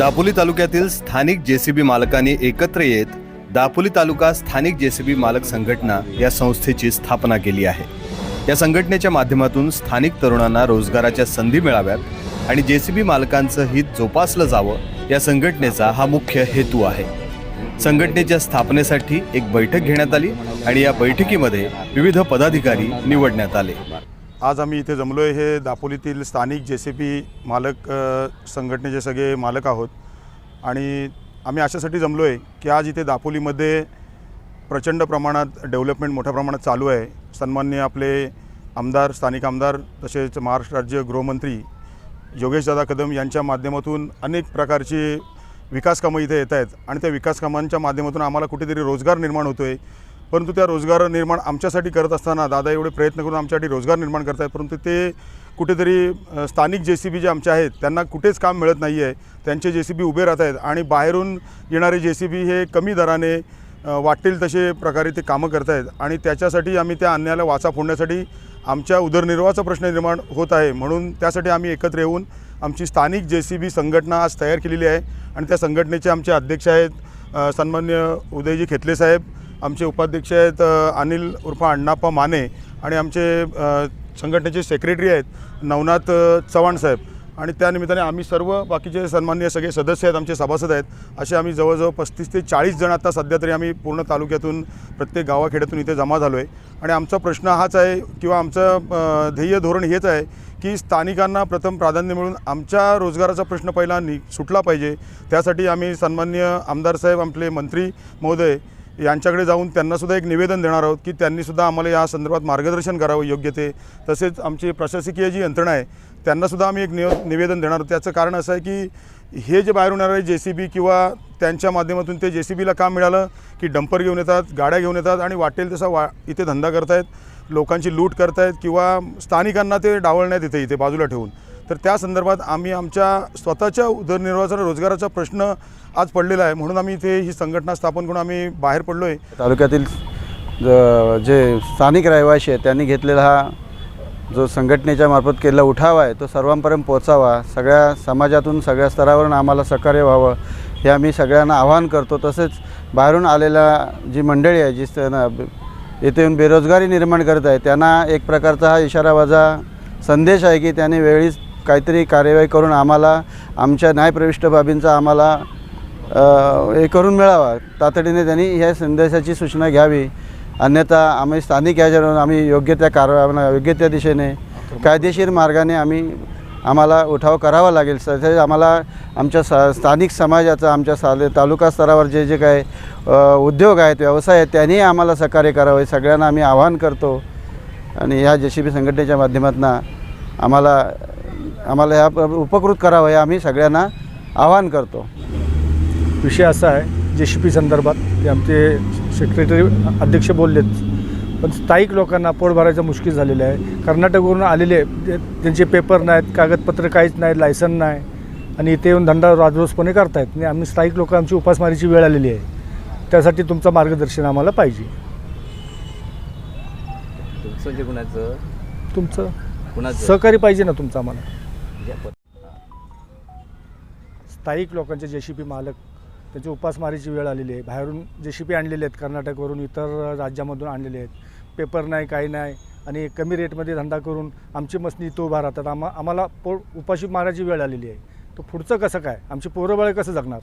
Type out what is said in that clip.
दापोली तालुक्यातील स्थानिक जेसीबी मालकांनी एकत्र येत दापोली तालुका स्थानिक जेसीबी मालक संघटना या संस्थेची स्थापना केली आहे. या संघटनेच्या माध्यमातून स्थानिक तरुणांना रोजगाराच्या संधी मिळाव्यात आणि जेसीबी मालकांचं हित जोपासलं जावं या संघटनेचा हा मुख्य हेतू आहे. संघटनेच्या स्थापनेसाठी एक बैठक घेण्यात आली आणि या बैठकीमध्ये विविध पदाधिकारी निवडण्यात आले. आज आम्ही इथे जमलो आहे हे दापोलीतील स्थानिक जे सी पी मालक संघटनेचे सगळे मालक आहोत. आणि आम्ही अशासाठी जमलो आहे की आज इथे दापोलीमध्ये प्रचंड प्रमाणात डेव्हलपमेंट मोठ्या प्रमाणात चालू आहे. सन्मान्य आपले आमदार स्थानिक आमदार तसेच महाराष्ट्र राज्य गृहमंत्री योगेशदादा कदम यांच्या माध्यमातून अनेक प्रकारची विकासकामं इथे येत आहेत. आणि त्या विकास कामांच्या माध्यमातून आम्हाला कुठेतरी रोजगार निर्माण होतो आहे परंतु त्या रोजगार निर्माण आमच्यासाठी करत असताना दादा एवढे प्रयत्न करून आमच्यासाठी रोजगार निर्माण करत आहेत परंतु ते कुठेतरी स्थानिक जे सी बी जे आमचे आहेत त्यांना कुठेच काम मिळत नाही आहे त्यांचे जे सी बी उभे राहत आहेत आणि बाहेरून येणारे जे सी बी हे कमी दराने वाटतील वाटेल तसे प्रकारे ते कामं करत आहेत आणि त्याच्यासाठी आम्ही त्या अन्यायाला वाचा फोडण्यासाठी आमच्या उदरनिर्वाहाचा प्रश्न निर्माण होत आहे. म्हणून त्यासाठी आम्ही एकत्र येऊन आमची स्थानिक जे सी बी संघटना आज तयार केलेली आहे. आणि त्या संघटनेचे आमचे अध्यक्ष आहेत सन्मान्य उदयजी खेतले साहेब आमचे उपाध्यक्ष आहेत अनिल उर्फ अण्णाप्पा माने आणि आमचे संघटनेचे सेक्रेटरी आहेत नवनाथ चव्हाण साहेब. आणि त्यानिमित्ताने आम्ही सर्व बाकीचे सन्माननीय सगळे सदस्य आहेत आमचे सभासद आहेत. असे आम्ही जवळजवळ पस्तीस ते चाळीस जण आता सध्या तरी आम्ही पूर्ण तालुक्यातून प्रत्येक गावाखेड्यातून इथे जमा झालो आहे आणि आमचा प्रश्न हाच आहे किंवा आमचं ध्येय धोरण हेच आहे की स्थानिकांना प्रथम प्राधान्य मिळून आमच्या रोजगाराचा प्रश्न पहिला नि सुटला पाहिजे. त्यासाठी आम्ही सन्मान्य आमदार साहेब आपले मंत्री महोदय यांच्याकडे जाऊन त्यांनासुद्धा एक निवेदन देणार आहोत की त्यांनीसुद्धा आम्हाला या संदर्भात मार्गदर्शन करावं योग्य ते. तसेच आमची प्रशासकीय जी यंत्रणा आहे त्यांनासुद्धा आम्ही एक निव निवेदन देणार आहोत. त्याचं कारण असं आहे की हे जे बाहेर होणारे जे सी बी किंवा त्यांच्या माध्यमातून ते जे सी बीला काम मिळालं की डंपर घेऊन येतात गाड्या घेऊन येतात आणि वाटेल तसा वा इथे धंदा करतायत लोकांची लूट करतायत किंवा स्थानिकांना ते डावलण्यात येते इथे बाजूला ठेवून. तर त्या संदर्भात आम्ही आमच्या स्वतःच्या उदरनिर्वाहाचा रोजगाराचा प्रश्न आज पडलेला आहे. म्हणून आम्ही इथे ही संघटना स्थापन करून आम्ही बाहेर पडलो आहे तालुक्यातील ज- जे स्थानिक रहिवासी आहेत त्यांनी घेतलेला हा जो संघटनेच्या मार्फत केलेला उठाव आहे तो सर्वांपर्यंत पोचावा सगळ्या समाजातून सगळ्या स्तरावरून आम्हाला सहकार्य व्हावं हे आम्ही सगळ्यांना आवाहन करतो. तसेच बाहेरून आलेल्या जी मंडळी आहे जी येथे येऊन बेरोजगारी निर्माण करत आहे त्यांना एक प्रकारचा हा इशारावाजा संदेश आहे की त्यांनी वेळीच काहीतरी कार्यवाही करून आम्हाला आमच्या न्यायप्रविष्ट बाबींचा आम्हाला हे करून मिळावा. तातडीने त्यांनी ह्या संदेशाची सूचना घ्यावी. अन्यथा आम्ही स्थानिक याच्यावर आम्ही योग्य त्या कारवाया योग्य त्या दिशेने कायदेशीर मार्गाने आम्ही आम्हाला उठाव करावा लागेल. तसेच आम्हाला आमच्या सा स्थानिक समाजाचा आमच्या सा तालुका स्तरावर जे जे काय उद्योग आहेत व्यवसाय आहेत त्यांनी आम्हाला सहकार्य करावं. सगळ्यांना आम्ही आवाहन करतो. आणि ह्या जे सी बी संघटनेच्या माध्यमातून आम्हाला आम्हाला ह्या उपकृत करावं हे आम्ही सगळ्यांना आवाहन करतो. विषय असा आहे जे शी पी संदर्भात ते आमचे सेक्रेटरी अध्यक्ष बोललेत. पण स्थायिक लोकांना पोट भरायचं मुश्किल झालेलं आहे. कर्नाटकवरून आलेले जे- त्यांचे पेपर नाहीत कागदपत्र काहीच नाहीत लायसन नाही. आणि इथे येऊन धंदा राजरोसपणे करतायत. आणि आम्ही स्थायिक लोक आमची उपासमारीची वेळ आलेली आहे. त्यासाठी तुमचं मार्गदर्शन आम्हाला पाहिजे. तुमचं म्हणजे कुणाचं? तुमचं? कुणाचं? सहकारी पाहिजे ना तुमचं आम्हाला. स्थायिक लोकांचे जे सी पी मालक त्यांची उपासमारीची वेळ आलेली आहे. बाहेरून जे सी पी आणलेले आहेत कर्नाटकवरून इतर राज्यामधून आणलेले आहेत. पेपर नाही काही नाही आणि कमी रेटमध्ये धंदा करून आमची मसनी इथं उभा राहतात. आम्हा आम्हाला पो उपाशी मारायची वेळ आलेली आहे. तो पुढचं कसं काय? आमची पोरंबाळे कसं जगणार?